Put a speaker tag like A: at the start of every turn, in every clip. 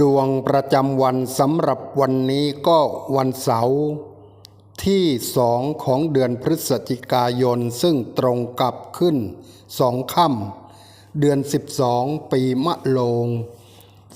A: ดวงประจำวันสำหรับวันนี้ก็วันเสาร์ที่สองของเดือนพฤศจิกายนซึ่งตรงกับขึ้นสองค่ำเดือน 12 ปีมะโรง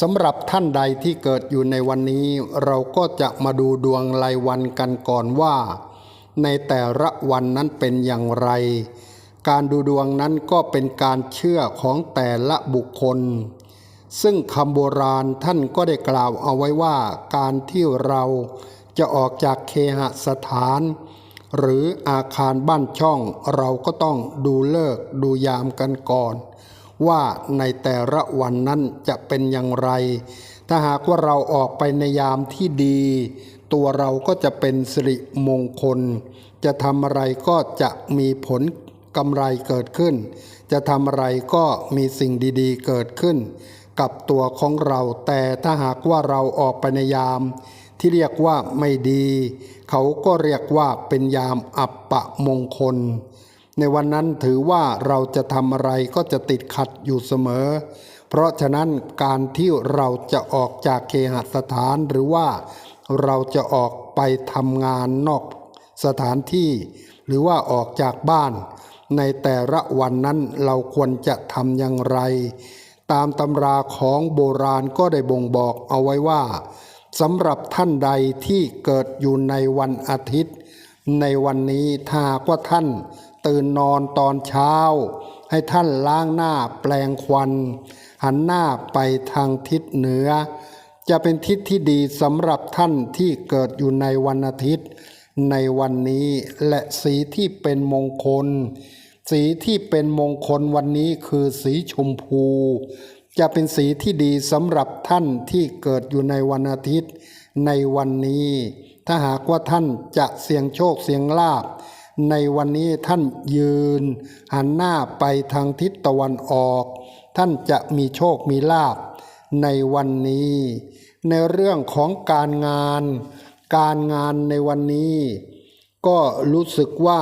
A: สำหรับท่านใดที่เกิดอยู่ในวันนี้ เราก็จะมาดูดวงรายวันกันก่อนว่า ในแต่ละวันนั้นเป็นอย่างไร การดูดวงนั้นก็เป็นการเชื่อของแต่ละบุคคล ซึ่งคำโบราณท่านก็ได้กล่าวเอาไว้ว่าการที่เราจะออกจากเคหสถาน หรืออาคารบ้านช่องเราก็ต้องดูเลิกดูยามกันก่อน ว่าในแต่ละวันนั้นจะเป็นอย่างไร ถ้าหากว่าเราออกไปในยามที่ดี ตัวเราก็จะเป็นสิริมงคล จะทำอะไรก็จะมีผลกำไรเกิดขึ้น จะทำอะไรก็มีสิ่งดีๆ เกิดขึ้น กับตัวของเรา แต่ถ้าหากว่าเราออกไปในยาม ที่เรียกว่าไม่ดี เขาก็เรียกว่าเป็นยามอัปปะมงคล ในวันนั้นถือว่าเราจะทำอะไรก็จะติดขัดอยู่เสมอ เพราะฉะนั้นการที่เราจะออกจากเคหสถานหรือว่าเราจะออกไปทำงานนอกสถานที่ หรือว่าออกจากบ้าน ในแต่ละวันนั้นเราควรจะทำอย่างไร ตามตำราของโบราณก็ได้บ่งบอกเอาไว้ว่าสำหรับท่านใดที่เกิดอยู่ในวันอาทิตย์ ในวันนี้ถ้ากว่าท่านตื่นนอนตอนเช้า ให้ท่านล้างหน้าแปลงควัน หันหน้าไปทางทิศเหนือ จะเป็นทิศที่ดีสำหรับท่านที่เกิดอยู่ในวันอาทิตย์ ในวันนี้และสีที่เป็นมงคล สีที่เป็นมงคลวันนี้คือสีชมพู จะเป็นสีที่ดีสำหรับท่านที่เกิดอยู่ในวันอาทิตย์ ในวันนี้ ถ้าหากว่าท่านจะเสี่ยงโชคเสี่ยงลาบในวันนี้ท่านยืน หันหน้าไปทางทิศตะวันออก ท่านจะมีโชคมีลาบในวันนี้ ในเรื่องของการงาน การงานในวันนี้ ก็รู้สึกว่า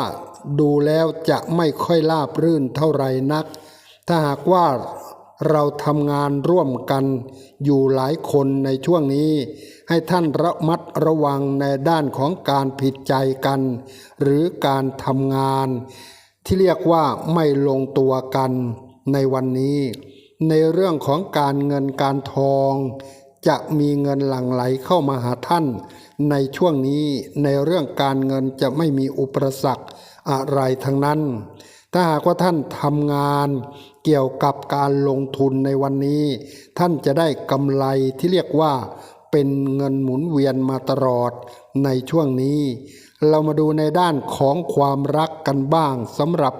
A: ดูแล้วจะไม่ค่อยราบรื่นเท่าไรนัก ถ้าหากว่าเราทำงานร่วมกันอยู่หลายคนในช่วงนี้ ให้ท่านระมัดระวังในด้านของการผิดใจกัน หรือการทำงาน ที่เรียกว่าไม่ลงตัวกันในวันนี้ ในเรื่องของการเงินการทอง จะมีเงินหลั่งไหลเข้ามาหาท่าน ในช่วงนี้ในเรื่องการเงินจะไม่มีอุปสรรค อะไรทั้งนั้น ถ้าหากว่าท่านทำงานเกี่ยวกับการลงทุนในวันนี้ ท่านจะได้กำไรที่เรียกว่าเป็นเงินหมุนเวียนมาตลอดในช่วงนี้ เรามาดูในด้านของความรักกันบ้างสำหรับ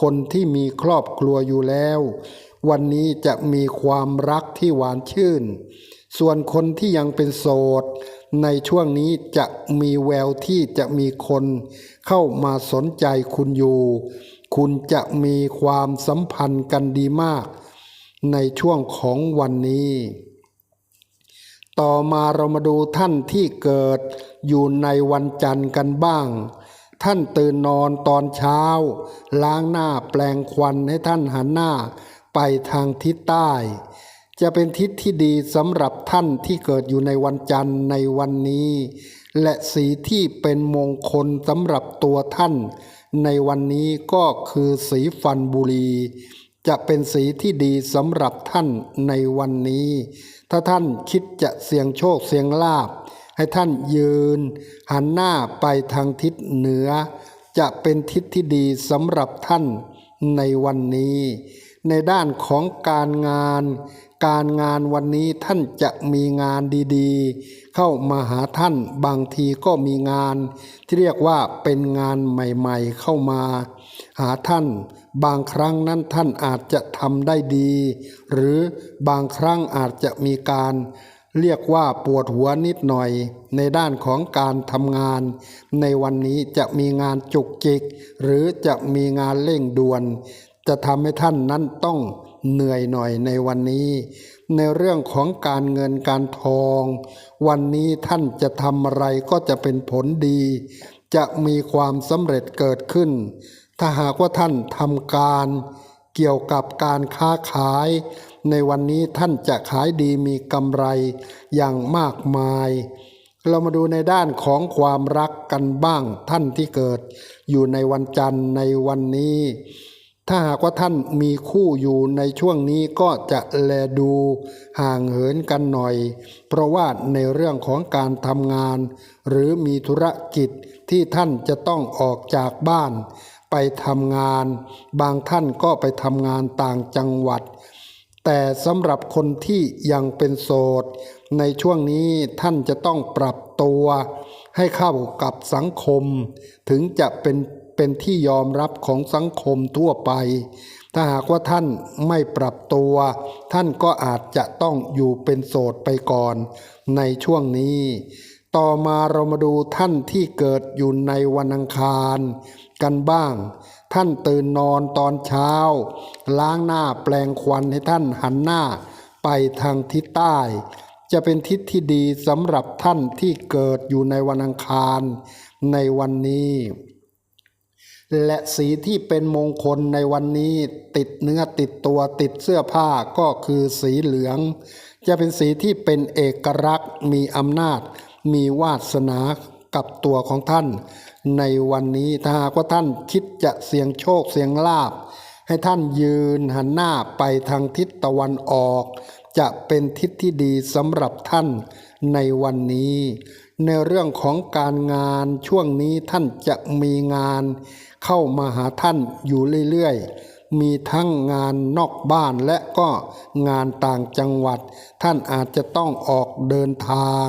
A: คนที่มีครอบครัวอยู่แล้ว วันนี้จะมีความรักที่หวานชื่น ส่วนคนที่ยังเป็นโสด ในช่วงนี้จะมีแววที่จะมีคนเข้ามาสนใจคุณอยู่ คุณจะมีความสัมพันธ์กันดีมาก ในช่วงของวันนี้ ต่อมาเรามาดูท่านที่เกิดอยู่ในวันจันทร์กันบ้าง ท่านตื่นนอนตอนเช้า ล้างหน้าแปลงควันให้ท่านหันหน้าไปทางทิศใต้ จะเป็นทิศที่ดีสำหรับท่านที่เกิดอยู่ในวันจันทร์ในวันนี้ และสีที่เป็นมงคลสำหรับตัวท่าน ในวันนี้ก็คือสีฟันบุรี จะเป็นสีที่ดีสำหรับท่านในวันนี้ ถ้าท่านคิดจะเสี่ยงโชคเสี่ยงลาบ ให้ท่านยืน หันหน้าไปทางทิศเหนือ จะเป็นทิศที่ดีสำหรับท่านในวันนี้ ในด้านของการงาน การงานวันนี้ท่านจะมีงานดีๆ เข้ามาหาท่านบางทีก็มีงาน ที่เรียกว่าเป็นงานใหม่ๆเข้ามา หาท่านบางครั้งนั้นท่านอาจจะทำได้ดี หรือบางครั้งอาจจะมีการเรียกว่าปวดหัวนิดหน่อย ในด้านของการทำงาน ในวันนี้จะมีงานจุกจิก หรือจะมีงานเร่งด่วน จะทำให้ท่านนั้นต้อง เหนื่อยหน่อยในวันนี้ ในเรื่องของการเงินการทอง วันนี้ท่านจะทำอะไรก็จะเป็นผลดี จะมีความสำเร็จเกิดขึ้น ถ้าหากว่าท่านทำการเกี่ยวกับการค้าขาย ในวันนี้ท่านจะขายดีมีกำไรอย่างมากมาย เรามาดูในด้านของความรักกันบ้างท่านที่เกิด อยู่ในวันจันทร์ในวันนี้ ถ้าหากว่าท่านมีคู่อยู่ในช่วงนี้ก็จะแลดูห่างเหินกันหน่อย เพราะว่าในเรื่องของการทำงาน หรือมีธุรกิจที่ท่านจะต้องออกจากบ้าน ไปทำงาน บางท่านก็ไปทำงานต่างจังหวัด แต่สำหรับคนที่ยังเป็นโสด ในช่วงนี้ท่านจะต้องปรับตัว ให้เข้ากับสังคม ถึงจะเป็น เป็นที่ยอมรับของสังคมทั่วไป ถ้าหากว่าท่านไม่ปรับตัว ท่านก็อาจจะต้องอยู่เป็นโสดไปก่อน ในช่วงนี้ ต่อมาเรามาดูท่านที่เกิดอยู่ในวันอังคาร กันบ้าง ท่านตื่นนอนตอนเช้า ล้างหน้าแปลงควันให้ท่านหันหน้าไปทางทิศใต้จะเป็นทิศที่ดีสำหรับท่านที่เกิดอยู่ในวันอังคารในวันนี้ และสีที่เป็นมงคลในวันนี้ติดเนื้อติดตัวติดเสื้อผ้าก็คือสีเหลือง จะเป็นสีที่เป็นเอกลักษณ์ มีอำนาจ มีวาสนากับตัวของท่าน ในวันนี้ถ้าหากว่าท่านคิดจะเสี่ยงโชคเสี่ยงลาบ ให้ท่านยืนหันหน้าไปทางทิศตะวันออก จะเป็นทิศที่ดีสำหรับท่านในวันนี้ ในเรื่องของการงานช่วงนี้ท่านจะมีงานเข้ามาหาท่านอยู่เรื่อยๆ มีทั้งงานนอกบ้านและก็งานต่างจังหวัด ท่านอาจจะต้องออกเดินทาง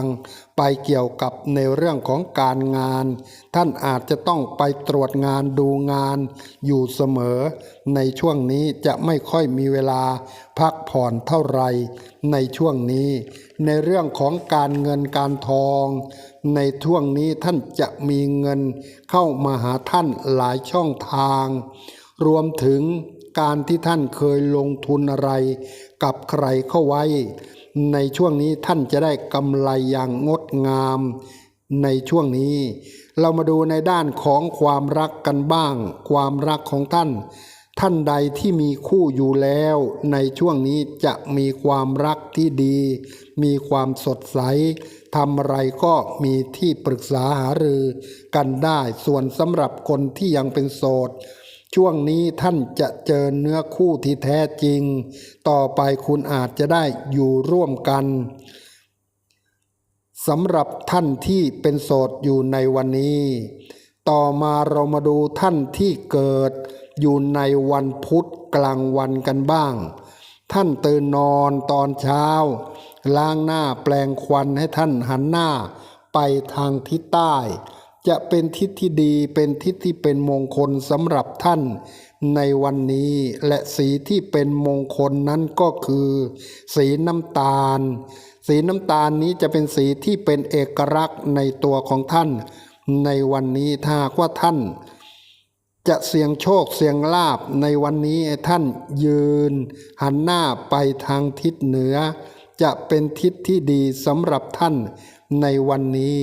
A: ไปเกี่ยวกับในเรื่องของการงาน ท่านอาจจะต้องไปตรวจงานดูงานอยู่เสมอ ในช่วงนี้จะไม่ค่อยมีเวลาพักผ่อนเท่าไหร่ในช่วงนี้ ในเรื่องของการเงินการทอง ในช่วงนี้ท่านจะมีเงินเข้ามาหาท่านหลายช่องทาง รวมถึงการที่ท่านเคยลงทุนอะไร กับใครเข้าไว้ ในช่วงนี้ท่านจะได้กำไรอย่างงดงามในช่วงนี้ เรามาดูในด้านของความรักกันบ้าง ความรักของท่าน ท่านใดที่มีคู่อยู่แล้ว ในช่วงนี้จะมีความรักที่ดี มีความสดใสทำอะไรก็มีที่ปรึกษาหารือกันได้ ส่วนสำหรับคนที่ยังเป็นโสด ช่วงนี้ท่านจะเจอเนื้อคู่ที่แท้จริง ต่อไปคุณอาจจะได้อยู่ร่วมกันสำหรับท่านที่เป็นโสดอยู่ในวันนี้ ต่อมาเรามาดูท่านที่เกิดอยู่ในวันพุธกลางวันกันบ้าง ท่านตื่นนอนตอนเช้า ล้างหน้าแปลงควันให้ท่านหันหน้าไปทางทิศใต้ จะเป็นทิศที่ดีเป็นทิศที่เป็นมงคลสำหรับท่านในวันนี้และสีที่เป็นมงคลนั้นก็คือ สีน้ำตาล สีน้ำตาลนี้จะเป็นสีที่เป็นเอกลักษณ์ในตัวของท่าน ในวันนี้ถ้าว่าท่าน จะเสี่ยงโชคเสี่ยงลาบในวันนี้ท่านยืน หันหน้าไปทางทิศเหนือ จะเป็นทิศที่ดีสำหรับท่านในวันนี้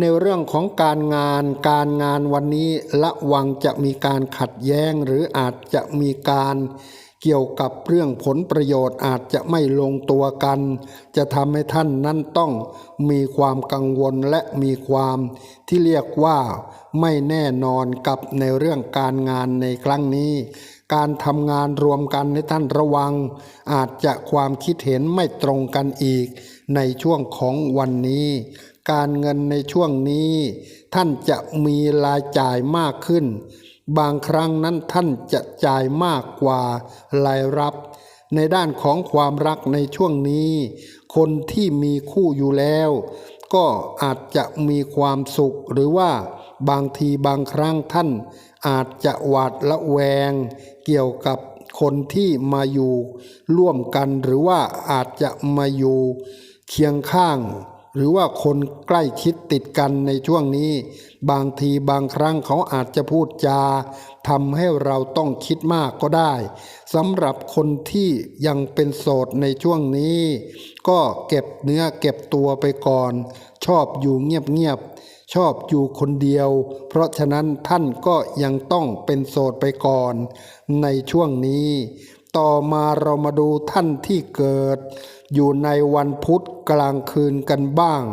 A: ในเรื่องของการงานการงานวันนี้ระวังจะมีการขัดแย้งหรืออาจจะมีการเกี่ยวกับเรื่องผลประโยชน์อาจจะไม่ลงตัวกัน จะทำให้ท่านนั้นต้องมีความกังวลและมีความที่เรียกว่าไม่แน่นอนกับในเรื่องการงานในครั้งนี้ การทำงานรวมกันให้ท่านระวัง อาจจะความคิดเห็นไม่ตรงกันอีกในช่วงของวันนี้ การเงินในช่วงนี้ ท่านจะมีรายจ่ายมากขึ้น บางครั้งนั้นท่านจะจ่ายมากกว่ารายรับ ในด้านของความรักในช่วงนี้ คนที่มีคู่อยู่แล้ว ก็อาจจะมีความสุขหรือว่าบางทีบางครั้งท่าน อาจจะหวาดละแวง เกี่ยวกับคนที่มาอยู่ร่วมกันหรือว่าอาจจะมาอยู่เคียงข้าง หรือว่าคนใกล้ชิดติดกันในช่วงนี้ บางทีบางครั้งเขาอาจจะพูดจาทำให้เราต้องคิดมากก็ได้สำหรับคนที่ยังเป็นโสดในช่วงนี้ ก็เก็บเนื้อเก็บตัวไปก่อน ชอบอยู่เงียบๆชอบอยู่คนเดียว เพราะฉะนั้นท่านก็ยังต้องเป็นโสดไปก่อน ในช่วงนี้ ต่อมาเรามาดูท่านที่เกิด อยู่ในวันพุธกลางคืนกันบ้าง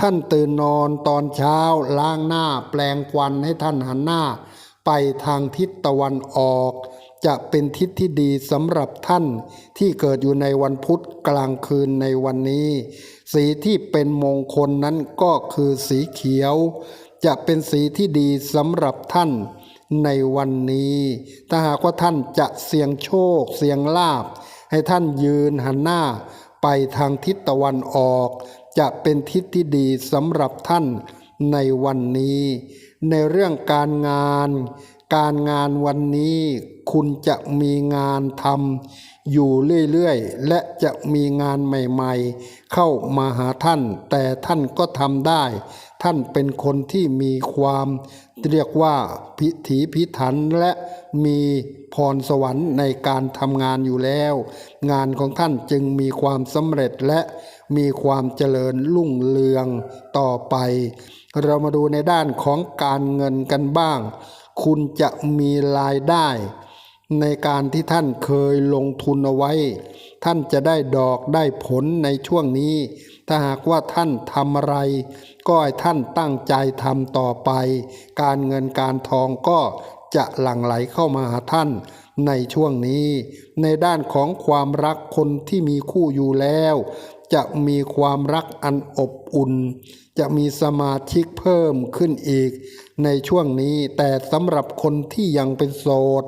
A: ท่านตื่นนอนตอนเช้าล้างหน้าแปลงควันให้ท่านหันหน้า ไปทางทิศตะวันออก จะเป็นทิศที่ดีสำหรับท่านที่เกิดอยู่ในวันพุธกลางคืนในวันนี้ สีที่เป็นมงคลนั้นก็คือสีเขียว จะเป็นสีที่ดีสำหรับท่านในวันนี้ ถ้าหากว่าท่านจะเสี่ยงโชค เสี่ยงลาบ ให้ท่านยืนหันหน้าไปทางทิศตะวันออก จะเป็นทิศที่ดีสำหรับท่านในวันนี้ ในเรื่องการงาน การงานวันนี้คุณจะมีงานทำอยู่เรื่อยๆ และจะมีงานใหม่ๆ เข้ามาหาท่าน แต่ท่านก็ทำได้ ท่านเป็นคนที่มีความเรียกว่าพิถีพิถันและมีพรสวรรค์ในการทำงานอยู่แล้ว งานของท่านจึงมีความสำเร็จและมีความเจริญรุ่งเรืองต่อไป เรามาดูในด้านของการเงินกันบ้าง คุณจะมีรายได้ ในการที่ท่านเคยลงทุนเอาไว้ ท่านจะได้ดอกได้ผลในช่วงนี้ ถ้าหากว่าท่านทำอะไร ก็ให้ท่านตั้งใจทำต่อไป การเงินการทองก็จะหลั่งไหลเข้ามาหาท่านในช่วงนี้ ในด้านของความรักคนที่มีคู่อยู่แล้ว จะมีความรักอันอบอุ่น จะมีสมาชิกเพิ่มขึ้นอีก ในช่วงนี้แต่สำหรับคนที่ยังเป็นโสด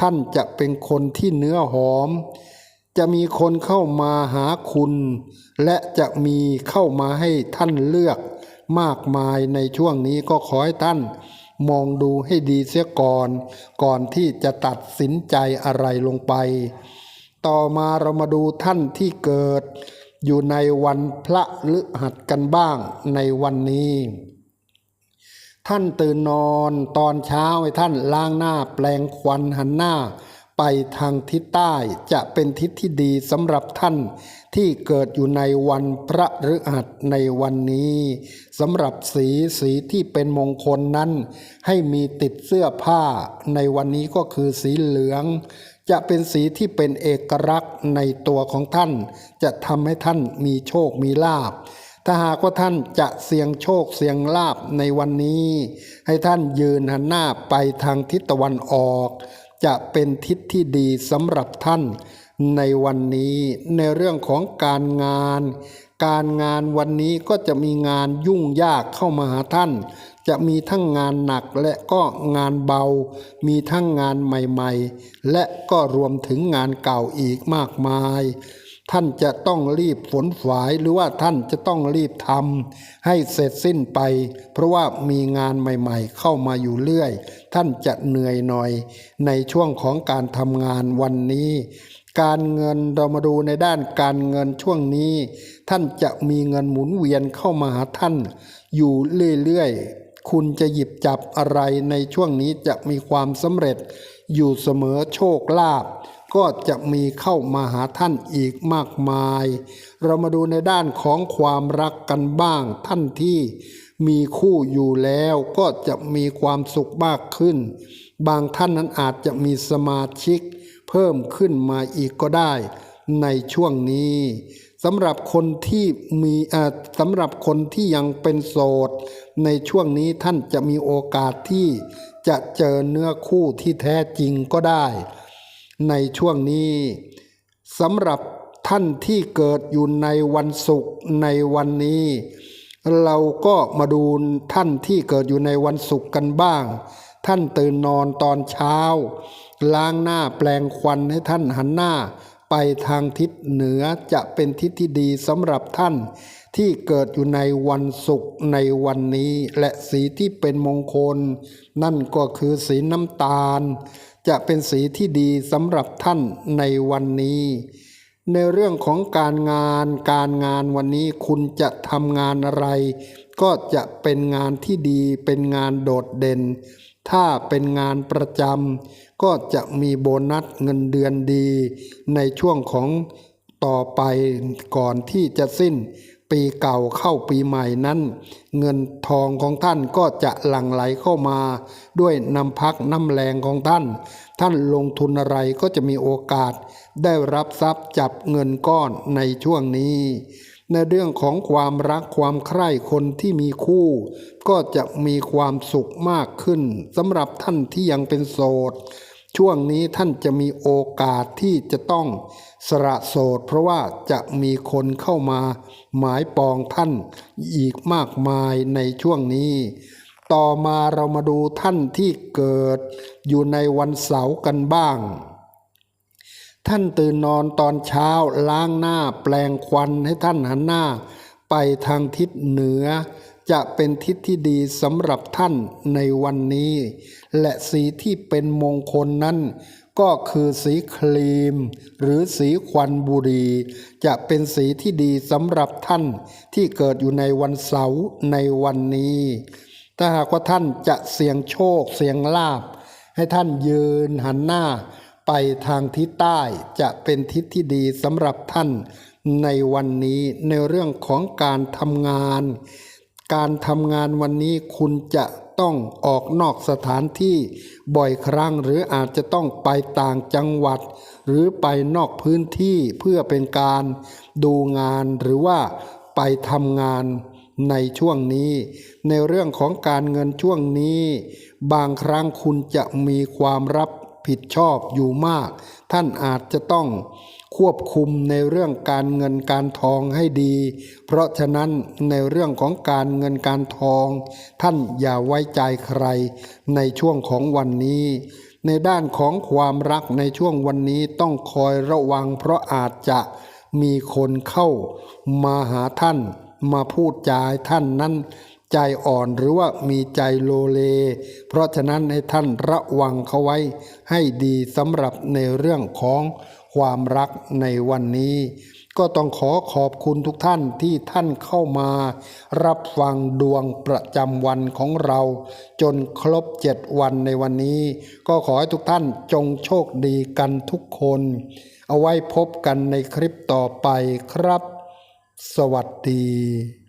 A: ท่านจะเป็นคนที่เนื้อหอม จะมีคนเข้ามาหาคุณ และจะมีเข้ามาให้ท่านเลือกมากมายในช่วงนี้ก็ขอให้ท่าน มองดูให้ดีเสียก่อน ก่อนที่จะตัดสินใจอะไรลงไป ต่อมาเรามาดูท่านที่เกิด อยู่ในวันพระฤหัสกันบ้างในวันนี้ ท่านตื่นนอนตอนเช้าให้ท่านล้างหน้าแปลงควันหันหน้า ไปทางทิศใต้จะเป็นทิศที่ดีสำหรับท่านที่เกิดอยู่ในวันพระฤหัสในวันนี้สำหรับสีสีที่เป็นมงคลนั้น ให้มีติดเสื้อผ้าในวันนี้ก็คือสีเหลือง จะเป็นสีที่เป็นเอกลักษณ์ในตัวของท่าน จะทำให้ท่านมีโชคมีลาภ ถ้าหากว่าท่านจะเสี่ยงโชคเสี่ยงลาบในวันนี้ ให้ท่านยืนหันหน้าไปทางทิศตะวันออก จะเป็นทิศที่ดีสำหรับท่าน ในวันนี้ในเรื่องของการงาน การงานวันนี้ก็จะมีงานยุ่งยากเข้ามาหาท่าน จะมีทั้งงานหนักและก็งานเบา มีทั้งงานใหม่ๆ และก็รวมถึงงานเก่าอีกมากมาย ท่านจะต้องรีบฝนฝายหรือว่าท่านจะต้องรีบทำให้เสร็จสิ้นไป เพราะว่ามีงานใหม่ๆ เข้ามาอยู่เรื่อย ท่านจะเหนื่อยหน่อย ในช่วงของการทำงานวันนี้ การเงินเรามาดูในด้านการเงินช่วงนี้ ท่านจะมีเงินหมุนเวียนเข้ามาหาท่าน อยู่เรื่อยๆ คุณจะหยิบจับอะไรในช่วงนี้จะมีความสำเร็จอยู่เสมอโชคลาภ ก็จะมีเข้ามาหาท่านอีกมากมาย เรามาดูในด้านของความรักกันบ้าง ท่านที่มีคู่อยู่แล้วก็จะมีความสุขมากขึ้น บางท่านนั้นอาจจะมีสมาชิก เพิ่มขึ้นมาอีกก็ได้ ในช่วงนี้สำหรับคนที่มีสำหรับคนที่ยังเป็นโสด ในช่วงนี้ท่านจะมีโอกาสที่จะเจอเนื้อคู่ที่แท้จริงก็ได้ ในช่วงนี้สำหรับท่านที่เกิดอยู่ในวันศุกร์ในวันนี้ เราก็มาดูท่านที่เกิดอยู่ในวันศุกร์กันบ้าง ท่านตื่นนอนตอนเช้า ล้างหน้าแปลงควันให้ท่านหันหน้าไปทางทิศเหนือจะเป็นทิศที่ดีสำหรับท่านที่เกิดอยู่ในวันศุกร์ในวันนี้ และสีที่เป็นมงคล นั่นก็คือสีน้ำตาล จะเป็นสีที่ดีสำหรับท่านในวันนี้ ในเรื่องของการงานการงานวันนี้คุณจะทำงานอะไร ก็จะเป็นงานที่ดีเป็นงานโดดเด่น ถ้าเป็นงานประจำก็จะมีโบนัสเงินเดือนดี ในช่วงของต่อไปก่อนที่จะสิ้น ปีปีเก่าเข้าปีใหม่นั้น เงินทองของท่านก็จะหลั่งไหลเข้ามา ด้วยน้ำพักน้ำแรงของท่าน ท่านลงทุนอะไรก็จะมีโอกาส ได้รับทรัพย์จับเงินก้อนในช่วงนี้ ในเรื่องของความรักความใคร่คนที่มีคู่ ก็จะมีความสุขมากขึ้นสำหรับท่านที่ยังเป็นโสด ช่วงนี้ท่านจะมีโอกาสที่จะต้องสละโสด เพราะว่าจะมีคนเข้ามาหมายปองท่านอีกมากมายในช่วงนี้ ต่อมาเรามาดูท่านที่เกิดอยู่ในวันเสาร์กันบ้าง ท่านตื่นนอนตอนเช้าล้างหน้าแปลงควันให้ท่านหันหน้า ไปทางทิศเหนือ จะเป็นทิศที่ดีสำหรับท่านในวันนี้ และสีที่เป็นมงคลนั้น ก็คือสีครีม หรือสีควันบุรี จะเป็นสีที่ดีสำหรับท่านที่เกิดอยู่ในวันเสาร์ในวันนี้ถ้าหากว่าท่านจะเสี่ยงโชคเสี่ยงลาบ ให้ท่านยืนหันหน้า ไปทางทิศใต้จะเป็นทิศที่ดีสำหรับท่านในวันนี้ในเรื่องของการทำงาน การทำงานวันนี้คุณจะต้องออกนอกสถานที่บ่อยครั้ง หรืออาจจะต้องไปต่างจังหวัด หรือไปนอกพื้นที่เพื่อเป็นการดูงานหรือว่าไปทำงานในช่วงนี้ ในเรื่องของการเงินช่วงนี้ บางครั้งคุณจะมีความรับผิดชอบอยู่มาก ท่านอาจจะต้อง ควบคุมในเรื่องการเงินการทองให้ดี เพราะฉะนั้นในเรื่องของการเงินการทอง ท่านอย่าไว้ใจใคร ในช่วงของวันนี้ ในด้านของความรักในช่วงวันนี้ต้องคอยระวัง เพราะอาจจะมีคนเข้า มาหาท่านมาพูดจาท่านนั้นใจอ่อนหรือว่ามีใจโลเล เพราะฉะนั้นให้ท่านระวังเขาไว้ให้ดีสำหรับในเรื่องของ ความรักในวันนี้ ก็ต้องขอขอบคุณทุกท่านที่ท่านเข้ามา รับฟังดวงประจำวันของเรา จนครบเจ็ดวันในวันนี้ ก็ขอให้ทุกท่านจงโชคดีกันทุกคน เอาไว้พบกันในคลิปต่อไปครับ สวัสดี